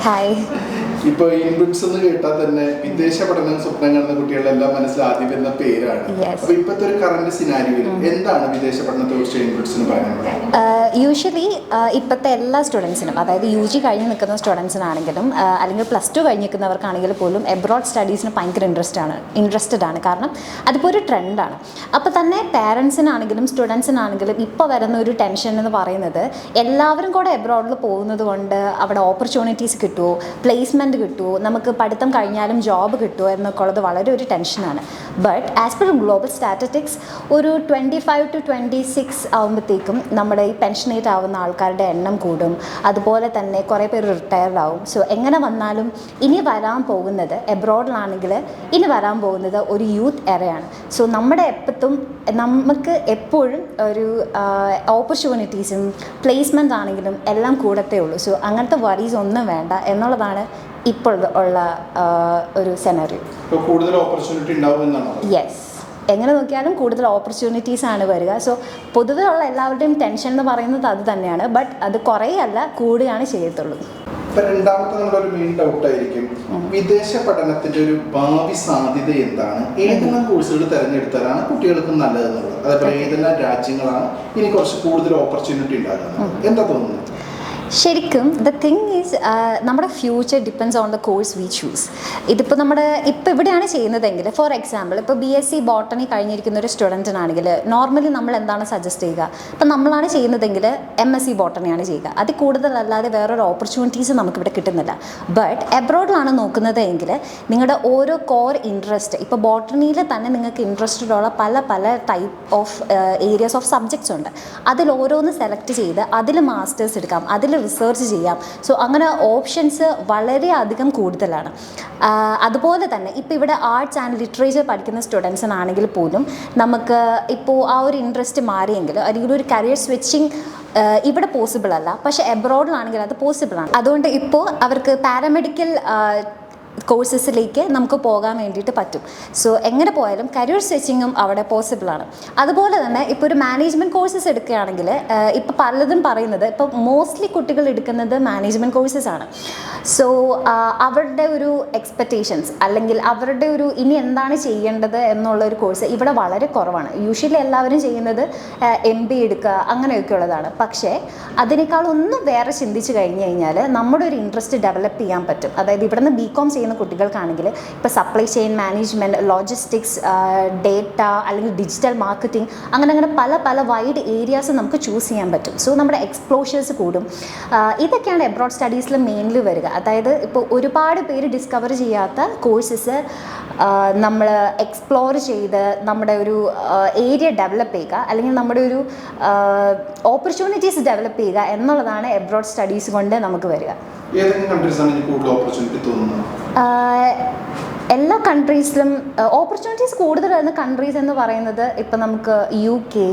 Okay. ഇപ്പൊ inputs എന്ന് കേട്ടാൽ തന്നെ വിദേശ പഠനം സ്വപ്നം കാണുന്ന കുട്ടികളുടെ എല്ലാം മനസ്സിൽ ആദ്യം എന്ന പേരാണ്. അപ്പൊ ഇപ്പോഴത്തെ ഒരു കറന്റ് സിനാരിയോയിൽ എന്താണ് വിദേശ പഠനത്തെ കുറിച്ച് ഇൻപുട്സിന് പറയുന്നത് യൂഷ്വലി ഇപ്പോഴത്തെ എല്ലാ സ്റ്റുഡൻസിനും അതായത് യു ജി കഴിഞ്ഞ് നിൽക്കുന്ന സ്റ്റുഡൻസിനാണെങ്കിലും അല്ലെങ്കിൽ പ്ലസ് ടു കഴിഞ്ഞ് നിൽക്കുന്നവർക്കാണെങ്കിൽ പോലും എബ്രോഡ് സ്റ്റഡീസിന് ഭയങ്കര ഇൻട്രസ്റ്റ് ആണ് ഇൻട്രസ്റ്റഡ് ആണ്. കാരണം അതിപ്പോൾ ഒരു ട്രെൻഡാണ് അപ്പോൾ തന്നെ പാരൻസിനാണെങ്കിലും സ്റ്റുഡൻസിനാണെങ്കിലും ഇപ്പോൾ വരുന്ന ഒരു ടെൻഷൻ എന്ന് പറയുന്നത് എല്ലാവരും കൂടെ എബ്രോഡിൽ പോകുന്നത് കൊണ്ട് അവിടെ ഓപ്പർച്യൂണിറ്റീസ് കിട്ടുമോ പ്ലേസ്മെന്റ് കിട്ടുമോ നമുക്ക് പഠിത്തം കഴിഞ്ഞാലും ജോബ് കിട്ടുമോ എന്നൊക്കെ ഉള്ളത് വളരെ ഒരു ടെൻഷനാണ് but as per global statistics ഒരു twenty five to twenty six ആകുമ്പോഴത്തേക്കും നമ്മുടെ ഈ പെൻഷനേറ്റ് ആവുന്ന ആൾക്കാരുടെ എണ്ണം കൂടും. അതുപോലെ തന്നെ കുറേ പേര് റിട്ടയർഡ് ആവും. സോ എങ്ങനെ വന്നാലും ഇനി വരാൻ പോകുന്നത് എബ്രോഡിലാണെങ്കിൽ ഇനി വരാൻ പോകുന്നത് ഒരു യൂത്ത് എറയാണ് സോ നമ്മുടെ എപ്പത്തും നമുക്ക് എപ്പോഴും ഒരു ഓപ്പർച്യൂണിറ്റീസും പ്ലേസ്മെന്റ് ആണെങ്കിലും എല്ലാം കൂടത്തേ ഉള്ളൂ. സോ അങ്ങനത്തെ വറീസ് ഒന്നും വേണ്ട എന്നുള്ളതാണ് ഇപ്പോൾ ഉള്ള ഒരു സെനറിയോ കൂടുതൽ ഓപ്പർച്യൂണിറ്റി ഉണ്ടാവും യെസ് എങ്ങനെ നോക്കിയാലും കൂടുതൽ ഓപ്പർച്യൂണിറ്റീസ് ആണ് വരിക. സോ പൊതുവെ ഉള്ള എല്ലാവരുടെയും ടെൻഷൻ എന്ന് പറയുന്നത് അത് തന്നെയാണ്. ബട്ട് അത് കുറേയല്ല കൂടുകയാണ് ചെയ്യത്തുള്ളൂ. ഇപ്പൊ രണ്ടാമത്തെ നമ്മുടെ ഒരു മെയിൻ ഡൗട്ട് ആയിരിക്കും വിദേശ പഠനത്തിന്റെ ഒരു ഭാവി സാധ്യത എന്താണ്? ഏതെല്ലാം കോഴ്സുകൾ തിരഞ്ഞെടുത്താലാണ് കുട്ടികൾക്ക് നല്ലതെന്നുള്ളത്? അതേപോലെ ഏതെല്ലാം രാജ്യങ്ങളാണ് ഇനി കുറച്ച് കൂടുതൽ ഓപ്പർച്യൂണിറ്റി ഉണ്ടാകുന്നത്? എന്താ തോന്നുന്നത്? ശരിക്കും ദ തിങ് ഈസ് നമ്മുടെ future depends on the course we choose ഇതിപ്പോൾ നമ്മുടെ ഇപ്പോൾ ഇവിടെയാണ് ചെയ്യുന്നതെങ്കിൽ ഫോർ എക്സാമ്പിൾ ഇപ്പോൾ ബി എസ് സി ബോട്ടണി കഴിഞ്ഞിരിക്കുന്ന ഒരു സ്റ്റുഡന്റിനാണെങ്കിൽ നോർമലി നമ്മൾ എന്താണ് സജസ്റ്റ് ചെയ്യുക? ഇപ്പം നമ്മളാണ് ചെയ്യുന്നതെങ്കിൽ എം എസ് സി ബോട്ടണിയാണ് ചെയ്യുക. അതിൽ കൂടുതലല്ലാതെ വേറൊരു ഓപ്പർച്യൂണിറ്റീസ് നമുക്കിവിടെ കിട്ടുന്നില്ല. ബട്ട് എബ്രോഡിലാണ് നോക്കുന്നത് എങ്കിൽ നിങ്ങളുടെ ഓരോ കോർ ഇൻട്രസ്റ്റ് ഇപ്പോൾ ബോട്ടണിയിൽ തന്നെ നിങ്ങൾക്ക് ഇൻട്രസ്റ്റഡ് ഉള്ള പല പല type of areas of subjects ഉണ്ട്. അതിൽ ഓരോന്ന് സെലക്ട് ചെയ്ത് അതിൽ മാസ്റ്റേഴ്സ് എടുക്കാം. അതിൽ റിസർച്ച് ചെയ്യാം. സോ അങ്ങനെ ഓപ്ഷൻസ് വളരെയധികം കൂടുതലാണ്. അതുപോലെ തന്നെ ഇപ്പോൾ ഇവിടെ ആർട്സ് ആൻഡ് ലിറ്ററേച്ചർ പഠിക്കുന്ന സ്റ്റുഡൻസിനാണെങ്കിൽ പോലും നമുക്ക് ഇപ്പോൾ ആ ഒരു ഇൻട്രസ്റ്റ് മാറിയെങ്കിൽ അല്ലെങ്കിൽ ഒരു കരിയർ സ്വിച്ചിങ് ഇവിടെ പോസിബിൾ അല്ല. പക്ഷേ എബ്രോഡിലാണെങ്കിൽ അത് പോസിബിളാണ് അതുകൊണ്ട് ഇപ്പോൾ അവർക്ക് പാരാമെഡിക്കൽ കോഴ്സസിലേക്ക് നമുക്ക് പോകാൻ വേണ്ടിയിട്ട് പറ്റും. സോ എങ്ങനെ പോയാലും കരിയർ സ്വിച്ചിങ്ങും അവിടെ പോസിബിളാണ് അതുപോലെ തന്നെ ഇപ്പോൾ ഒരു മാനേജ്മെന്റ് കോഴ്സസ് എടുക്കുകയാണെങ്കിൽ ഇപ്പോൾ പലതും പറയുന്നത് ഇപ്പോൾ മോസ്റ്റ്ലി കുട്ടികൾ എടുക്കുന്നത് മാനേജ്മെന്റ് കോഴ്സസ് ആണ്. സോ അവരുടെ ഒരു എക്സ്പെക്റ്റേഷൻസ് അല്ലെങ്കിൽ അവരുടെ ഒരു ഇനി എന്താണ് ചെയ്യേണ്ടത് എന്നുള്ള ഒരു കോഴ്സ് ഇവിടെ വളരെ കുറവാണ്. യൂഷ്വലി എല്ലാവരും ചെയ്യുന്നത് എം ബി എടുക്കുക അങ്ങനെയൊക്കെ ഉള്ളതാണ്. പക്ഷേ അതിനേക്കാൾ ഒന്ന് വേറെ ചിന്തിച്ച് കഴിഞ്ഞ് കഴിഞ്ഞാൽ നമ്മുടെ ഒരു ഇൻട്രസ്റ്റ് ഡെവലപ്പ് ചെയ്യാൻ പറ്റും. അതായത് ഇവിടുന്ന് ബി കോം ചെയ്യുന്ന കുട്ടികൾക്കാണെങ്കിൽ ഇപ്പോൾ supply chain management logistics data അല്ലെങ്കിൽ ഡിജിറ്റൽ മാർക്കറ്റിംഗ് അങ്ങനെ അങ്ങനെ പല പല വൈഡ് ഏരിയാസ് നമുക്ക് ചൂസ് ചെയ്യാൻ പറ്റും. സോ നമ്മുടെ എക്സ്പ്ലോഷേഴ്സ് കൂടും. ഇതൊക്കെയാണ് എബ്രോഡ് സ്റ്റഡീസിൽ മെയിൻലി വരിക. അതായത് ഇപ്പോൾ ഒരുപാട് പേര് ഡിസ്കവർ ചെയ്യാത്ത കോഴ്സസ് നമ്മൾ എക്സ്പ്ലോർ ചെയ്ത് നമ്മുടെ ഒരു ഏരിയ ഡെവലപ്പ് ചെയ്യുക അല്ലെങ്കിൽ നമ്മുടെ ഒരു ഓപ്പർച്യൂണിറ്റീസ് ഡെവലപ്പ് ചെയ്യുക എന്നുള്ളതാണ് എബ്രോഡ് സ്റ്റഡീസ് കൊണ്ട് നമുക്ക് വരിക. എല്ലാ കൺട്രീസിലും ഓപ്പർച്യൂണിറ്റീസ് കൂടുതൽ വരുന്ന കൺട്രീസ് എന്ന് പറയുന്നത് ഇപ്പം നമുക്ക് U K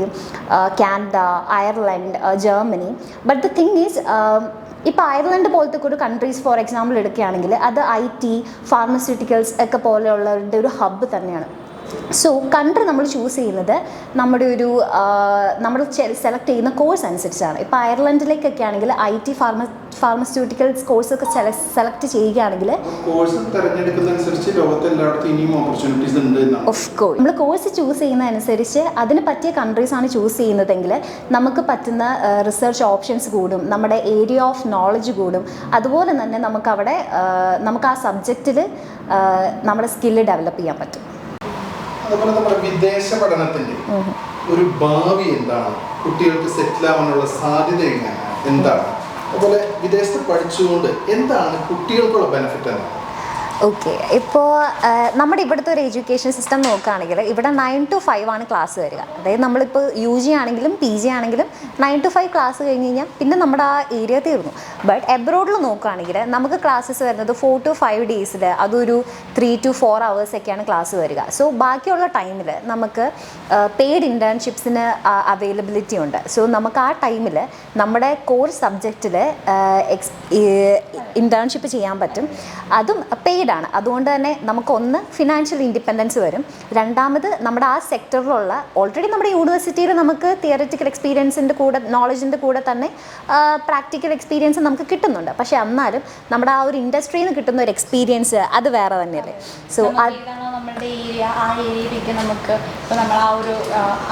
Canada Ireland Germany but the thing is ഇപ്പോൾ അയർലൻഡ് പോലത്തെ ഒരു കൺട്രീസ് ഫോർ എക്സാമ്പിൾ എടുക്കുകയാണെങ്കിൽ അത് ഐ ടി ഫാർമസ്യൂട്ടിക്കൽസ് ഒക്കെ പോലെയുള്ളവരുടെ ഒരു ഹബ്ബ് തന്നെയാണ്. സോ കൺട്രി നമ്മൾ ചൂസ് ചെയ്യുന്നത് നമ്മുടെ ഒരു നമ്മൾ സെലക്ട് ചെയ്യുന്ന കോഴ്സ് അനുസരിച്ചാണ്. ഇപ്പോൾ അയർലൻഡിലേക്കൊക്കെ ആണെങ്കിൽ I T pharma pharmaceuticals select ചെയ്യുകയാണെങ്കിൽ കോഴ്സ് തിരഞ്ഞെടുക്കുന്നതനുസരിച്ച് സെല സെലക്ട് ഇനിയും ഓപ്പർച്യൂണിറ്റീസ് ഉണ്ട് ഓഫ് കോഴ്സ് നമ്മൾ കോഴ്സ് ചൂസ് ചെയ്യുന്നതനുസരിച്ച് അതിന് പറ്റിയ കൺട്രീസ് ആണ് ചൂസ് ചെയ്യുന്നതെങ്കിൽ നമുക്ക് പറ്റുന്ന റിസർച്ച് ഓപ്ഷൻസ് കൂടും നമ്മുടെ ഏരിയ ഓഫ് നോളജ് കൂടും. അതുപോലെ തന്നെ നമുക്കവിടെ നമുക്ക് ആ സബ്ജക്റ്റിൽ നമ്മുടെ സ്കില്ല് ഡെവലപ്പ് ചെയ്യാൻ പറ്റും. അതുപോലെ നമ്മുടെ വിദേശ പഠനത്തിന്റെ ഒരു ഭാവി എന്താണ്? കുട്ടികൾക്ക് സെറ്റിൽ ആവാനുള്ള സാധ്യത എങ്ങനെയാണ് എന്താണ്? അതുപോലെ വിദേശത്ത് പഠിച്ചുകൊണ്ട് എന്താണ് കുട്ടികൾക്കുള്ള ബെനിഫിറ്റ് എന്നാണ് ഓക്കെ ഇപ്പോൾ നമ്മുടെ ഇവിടുത്തെ ഒരു എഡ്യൂക്കേഷൻ സിസ്റ്റം നോക്കുകയാണെങ്കിൽ ഇവിടെ നയൻ ടു ഫൈവ് ആണ് ക്ലാസ് വരിക. അതായത് നമ്മളിപ്പോൾ യു ജി ആണെങ്കിലും പി ജി ആണെങ്കിലും നയൻ ടു ഫൈവ് ക്ലാസ് കഴിഞ്ഞ് കഴിഞ്ഞാൽ പിന്നെ നമ്മുടെ ആ ഏരിയ തീർന്നു. ബട്ട് എബ്രോഡിൽ നോക്കുകയാണെങ്കിൽ നമുക്ക് ക്ലാസ്സസ് വരുന്നത് ഫോർ ടു ഫൈവ് ഡേയ്സിൽ അതൊരു ത്രീ ടു ഫോർ ഒക്കെയാണ് ക്ലാസ് വരിക. സോ ബാക്കിയുള്ള ടൈമിൽ നമുക്ക് പെയ്ഡ് ഇന്റേൺഷിപ്സിന് അവൈലബിലിറ്റി ഉണ്ട്. സോ നമുക്ക് ആ ടൈമിൽ നമ്മുടെ കോർ സബ്ജക്റ്റിൽ എക്സ് ഇന്റേൺഷിപ്പ് ചെയ്യാൻ പറ്റും. അതും പെയ്ഡ് നീഡാണ് അതുകൊണ്ട് തന്നെ നമുക്ക് ഒന്ന് ഫിനാൻഷ്യൽ ഇൻഡിപെൻഡൻസ് വരും. രണ്ടാമത് നമ്മുടെ ആ സെക്ടറിലുള്ള ഓൾറെഡി നമ്മുടെ യൂണിവേഴ്സിറ്റിയിൽ നമുക്ക് തിയററ്റിക്കൽ എക്സ്പീരിയൻസിന്റെ കൂടെ നോളജിന്റെ കൂടെ തന്നെ പ്രാക്ടിക്കൽ എക്സ്പീരിയൻസ് നമുക്ക് കിട്ടുന്നുണ്ട്. പക്ഷേ എന്നാലും നമ്മുടെ ആ ഒരു ഇൻഡസ്ട്രിയിൽ നിന്ന് കിട്ടുന്ന ഒരു എക്സ്പീരിയൻസ് അത് വേറെ തന്നെയല്ലേ? സോ നമ്മുടെ ഏരിയ ആ ഏരിയയിലേക്ക് നമുക്ക് ഇപ്പോൾ നമ്മൾ ആ ഒരു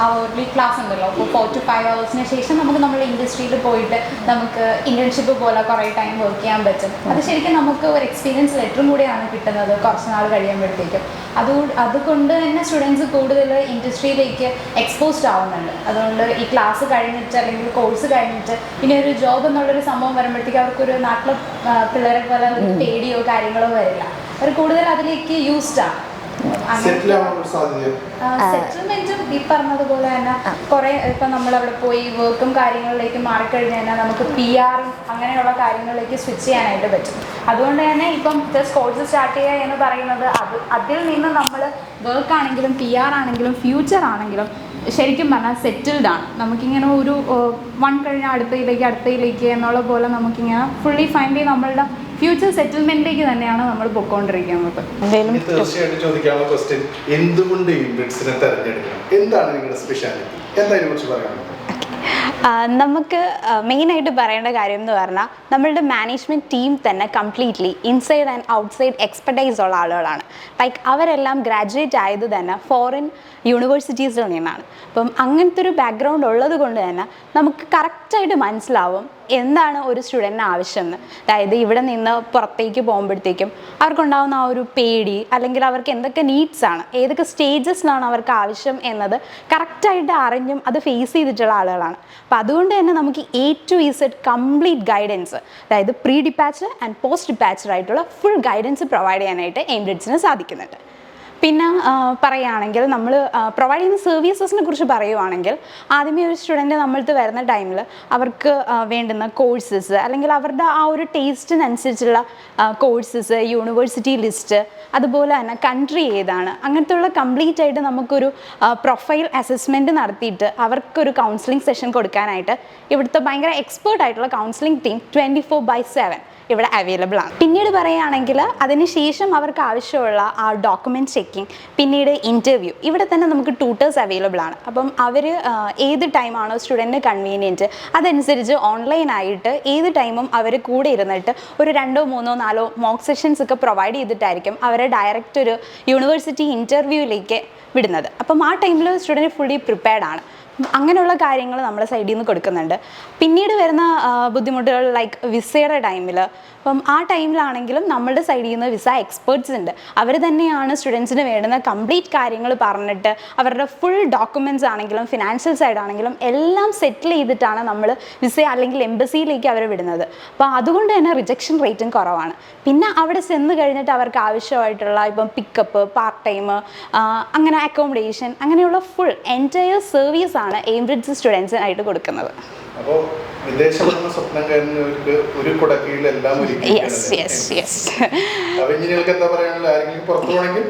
അവർലി ക്ലാസ് ഉണ്ടല്ലോ ഇപ്പോൾ ഫോർ ടു ഫൈവ് ഹവേഴ്സിന് ശേഷം നമുക്ക് നമ്മുടെ ഇൻഡസ്ട്രിയിൽ പോയിട്ട് നമുക്ക് ഇന്റേൺഷിപ്പ് പോലെ കുറേ ടൈം വർക്ക് ചെയ്യാൻ പറ്റും. അത് ശരിക്കും നമുക്ക് ഒരു എക്സ്പീരിയൻസ് ലെറ്ററും കൂടിയാണ് കിട്ടുന്നത് കുറച്ച് നാൾ കഴിയുമ്പോഴത്തേക്കും. അതുകൊണ്ട് അതുകൊണ്ട് തന്നെ സ്റ്റുഡൻസ് കൂടുതൽ ഇൻഡസ്ട്രിയിലേക്ക് എക്സ്പോസ്ഡ് ആവുന്നുണ്ട്. അതുകൊണ്ട് ഈ ക്ലാസ് കഴിഞ്ഞിട്ട് അല്ലെങ്കിൽ കോഴ്സ് കഴിഞ്ഞിട്ട് പിന്നെ ഒരു ജോബ് എന്നുള്ളൊരു സംഭവം വരുമ്പോഴത്തേക്ക് അവർക്കൊരു നാട്ടിലെ പിള്ളേരെ പോലെ പേടിയോ കാര്യങ്ങളോ വരില്ല. അവർ കൂടുതൽ അതിലേക്ക് യൂസ്ഡ് ആണ് സെറ്റിൽമെന്റും ഈ പറഞ്ഞതുപോലെ തന്നെ കുറെ ഇപ്പൊ നമ്മൾ അവിടെ പോയി വർക്കും കാര്യങ്ങളിലേക്ക് മാറിക്കഴിഞ്ഞാൽ തന്നെ നമുക്ക് പി ആറും അങ്ങനെയുള്ള കാര്യങ്ങളിലേക്ക് സ്വിച്ച് ചെയ്യാനായിട്ട് പറ്റും. അതുകൊണ്ട് തന്നെ ഇപ്പം ജസ്റ്റ് കോഴ്സ് സ്റ്റാർട്ട് ചെയ്യുക എന്ന് പറയുന്നത് അത് അതിൽ നിന്ന് നമ്മൾ വർക്ക് ആണെങ്കിലും പി ആർ ആണെങ്കിലും ഫ്യൂച്ചർ ആണെങ്കിലും ശരിക്കും പറഞ്ഞാൽ സെറ്റിൽഡ് ആണ്. നമുക്കിങ്ങനെ ഒരു വൺ കഴിഞ്ഞാൽ അടുത്തയിലേക്ക് അടുത്തയിലേക്ക് എന്നുള്ള പോലെ നമുക്കിങ്ങനെ ഫുള്ളി ഫൈൻഡ് ചെയ്ത് നമ്മളുടെ ഫ്യൂച്ചർ സെറ്റിൽമെന്റിലേക്ക് തന്നെയാണ് നമ്മൾ പോയിക്കൊണ്ടിരിക്കുന്നത് തീർച്ചയായിട്ടും ചോദിക്കാനുള്ള ക്വസ്റ്റ്യൻ എന്തുകൊണ്ട് ഇംബ്രിഡ്സിനെ തെരഞ്ഞെടുക്കണം? എന്താണ് നിങ്ങളുടെ സ്പെഷ്യാലിറ്റി എന്താ പറയാനുള്ളത്? നമുക്ക് മെയിനായിട്ട് പറയേണ്ട കാര്യം എന്ന് പറഞ്ഞാൽ നമ്മളുടെ മാനേജ്മെന്റ് ടീം തന്നെ completely inside and outside expertise ഉള്ള ആളുകളാണ്. ലൈക്ക് അവരെല്ലാം ഗ്രാജുവേറ്റ് ആയത് തന്നെ ഫോറിൻ യൂണിവേഴ്സിറ്റീസിൽ നിന്നാണ്. അപ്പം അങ്ങനത്തെ ഒരു ബാക്ക്ഗ്രൗണ്ട് ഉള്ളത് കൊണ്ട് തന്നെ നമുക്ക് കറക്റ്റായിട്ട് മനസ്സിലാവും എന്താണ് ഒരു സ്റ്റുഡന്റിന് ആവശ്യമെന്ന്? അതായത് ഇവിടെ നിന്ന് പുറത്തേക്ക് പോകുമ്പോഴത്തേക്കും അവർക്കുണ്ടാകുന്ന ആ ഒരു പേടി അല്ലെങ്കിൽ അവർക്ക് എന്തൊക്കെ നീഡ്സ് ആണ് ഏതൊക്കെ സ്റ്റേജസിലാണ് അവർക്ക് ആവശ്യം എന്നത് കറക്റ്റായിട്ട് അറിഞ്ഞും അത് ഫേസ് ചെയ്തിട്ടുള്ള ആളുകളാണ്. അപ്പോൾ അതുകൊണ്ട് തന്നെ നമുക്ക് A to Z complete guidance അതായത് pre departure and post dispatched ആയിട്ടുള്ള ഫുൾ ഗൈഡൻസ് പ്രൊവൈഡ് ചെയ്യാനായിട്ട് എംബ്രിഡ്സിന് സാധിക്കുന്നുണ്ട്. പിന്നെ പറയുകയാണെങ്കിൽ നമ്മൾ പ്രൊവൈഡ് ചെയ്യുന്ന സർവീസസിനെ കുറിച്ച് പറയുവാണെങ്കിൽ ആദ്യമേ ഒരു സ്റ്റുഡന്റ് നമ്മൾക്ക് വരുന്ന ടൈമിൽ അവർക്ക് വേണ്ടുന്ന കോഴ്സസ് അല്ലെങ്കിൽ അവരുടെ ആ ഒരു ടേസ്റ്റിനനുസരിച്ചുള്ള കോഴ്സസ് യൂണിവേഴ്സിറ്റി ലിസ്റ്റ് അതുപോലെ തന്നെ കൺട്രി ഏതാണ് അങ്ങനത്തെ ഉള്ള കംപ്ലീറ്റ് ആയിട്ട് നമുക്കൊരു പ്രൊഫൈൽ അസസ്മെന്റ് നടത്തിയിട്ട് അവർക്കൊരു കൗൺസിലിംഗ് സെഷൻ കൊടുക്കാനായിട്ട് ഇവിടുത്തെ ഭയങ്കര എക്സ്പേർട്ട് ആയിട്ടുള്ള counselling team twenty four by seven ഇവിടെ അവൈലബിൾ ആണ്. പിന്നീട് പറയുകയാണെങ്കിൽ അതിനുശേഷം അവർക്ക് ആവശ്യമുള്ള ആ ഡോക്യുമെന്റ് ചെക്കിംഗ് പിന്നീട് ഇന്റർവ്യൂ ഇവിടെ തന്നെ നമുക്ക് ട്യൂട്ടേഴ്സ് അവൈലബിൾ ആണ്. അപ്പം അവർ ഏത് ടൈമാണോ സ്റ്റുഡന്റിന് കൺവീനിയന്റ് അതനുസരിച്ച് ഓൺലൈനായിട്ട് ഏത് ടൈമും അവർ കൂടെ ഇരുന്നിട്ട് ഒരു രണ്ടോ മൂന്നോ നാലോ മോക്ക് സെഷൻസ് ഒക്കെ പ്രൊവൈഡ് ചെയ്തിട്ടായിരിക്കും അവരെ ഡയറക്റ്റ് ഒരു യൂണിവേഴ്സിറ്റി ഇന്റർവ്യൂവിലേക്ക് വിടുന്നത്. അപ്പം ആ ടൈമിൽ സ്റ്റുഡന്റ് ഫുള്ളി പ്രിപ്പയർഡ് ആണ്. അങ്ങനെയുള്ള കാര്യങ്ങൾ നമ്മുടെ സൈഡിൽ നിന്ന് കൊടുക്കുന്നുണ്ട്. പിന്നീട് വരുന്ന ബുദ്ധിമുട്ടുകൾ ലൈക്ക് വിസയുടെ ടൈമിൽ അപ്പം ആ ടൈമിലാണെങ്കിലും നമ്മളുടെ സൈഡിൽ നിന്ന് വിസ എക്സ്പേർട്സ് ഉണ്ട്. അവർ തന്നെയാണ് സ്റ്റുഡൻസിന് വേണ്ടുന്ന കംപ്ലീറ്റ് കാര്യങ്ങൾ പറഞ്ഞിട്ട് അവരുടെ ഫുൾ ഡോക്യുമെന്റ്സ് ആണെങ്കിലും ഫിനാൻഷ്യൽ സൈഡ് ആണെങ്കിലും എല്ലാം സെറ്റിൽ ചെയ്തിട്ടാണ് നമ്മൾ വിസ അല്ലെങ്കിൽ എംബസിയിലേക്ക് അവരെ വിടുന്നത്. അപ്പോൾ അതുകൊണ്ട് തന്നെ റിജക്ഷൻ റേറ്റും കുറവാണ്. പിന്നെ അവിടെ ചെന്ന് കഴിഞ്ഞിട്ട് അവർക്ക് ആവശ്യമായിട്ടുള്ള ഇപ്പം പിക്കപ്പ് പാർട്ട് ടൈം അങ്ങനെ അക്കോമഡേഷൻ അങ്ങനെയുള്ള ഫുൾ എന്റയർ സർവീസാണ് എയിംബ്രിഡ്സ് സ്റ്റുഡൻസിനായിട്ട് കൊടുക്കുന്നത്. അപ്പോൾ വിദേശമെന്ന സ്വപ്നം കഴിഞ്ഞവർക്ക് ഒരു കുടക്കീഴിലെല്ലാം നിങ്ങൾക്ക് എന്താ പറയാനുള്ള ആരെങ്കിലും പുറത്തു പോകണമെങ്കിൽ?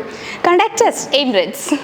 കണ്ടക്ടേഴ്സ് എയിംബ്രിഡ്സ്